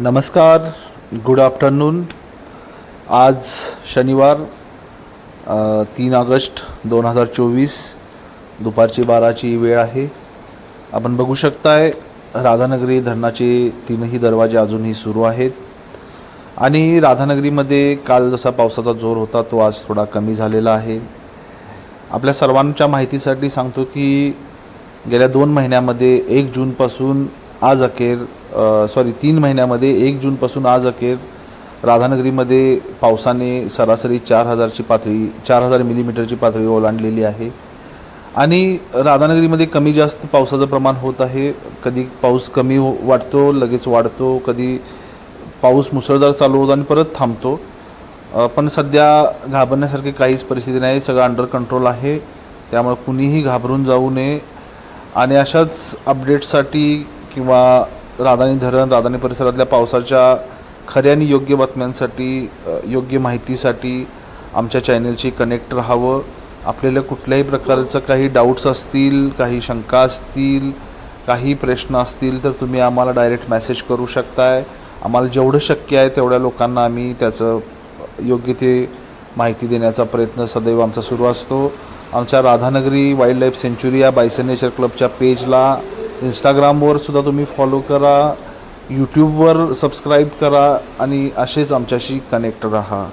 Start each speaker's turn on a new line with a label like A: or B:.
A: नमस्कार good afternoon आज शनिवार तीन ऑगस्ट दोन हजार चोवीस दुपारची बाराची वेळ आहे. आपण बघू शकताय राधानगरी धरणाचे तीनही दरवाजे अजूनही सुरू आहेत. आणि राधानगरीमध्ये काल जसा पावसाचा जोर होता तो आज थोडा कमी झालेला आहे. आपल्या सर्वांच्या माहितीसाठी सांगतो की गेल्या दोन महिन्यामध्ये एक जूनपासून आज अखेर सॉरी तीन महिन्यामध्ये एक जूनपासून आज अखेर राधानगरीमध्ये पावसाने सरासरी चार हजारची पातळी चार हजार मिलीमीटरची पातळी ओलांडलेली आहे. आणि राधानगरीमध्ये कमी जास्त पावसाचं प्रमाण होत आहे. कधी पाऊस कमी हो वाटतो लगेच वाढतो. कधी पाऊस मुसळधार चालू होतो आणि परत थांबतो. पण सध्या घाबरण्यासारखी काहीच परिस्थिती नाही. सगळं अंडर कंट्रोल आहे. त्यामुळे कुणीही घाबरून जाऊ नये. आणि अशाच अपडेट्ससाठी किंवा राधानी धरण राधानी परिसरातल्या पावसाच्या खऱ्या आणि योग्य बातम्यांसाठी योग्य माहितीसाठी आमच्या चॅनलशी कनेक्ट राहावं. आपल्याला कुठल्याही प्रकारचं काही डाऊट्स असतील काही शंका असतील काही प्रश्न असतील तर तुम्ही आम्हाला डायरेक्ट मेसेज करू शकताय. आम्हाला जेवढं शक्य आहे तेवढ्या लोकांना आम्ही त्याचं योग्य ते माहिती देण्याचा प्रयत्न सदैव आमचा सुरू असतो. आमच्या राधानगरी वाईल्ड लाईफ सेंच्युरी या बायसनेचर क्लबच्या पेजला इंस्टाग्रामवर सुद्धा तुम्ही फॉलो करा यूट्यूबवर सबस्क्राईब करा आणि असेच आमच्याशी कनेक्ट राहा.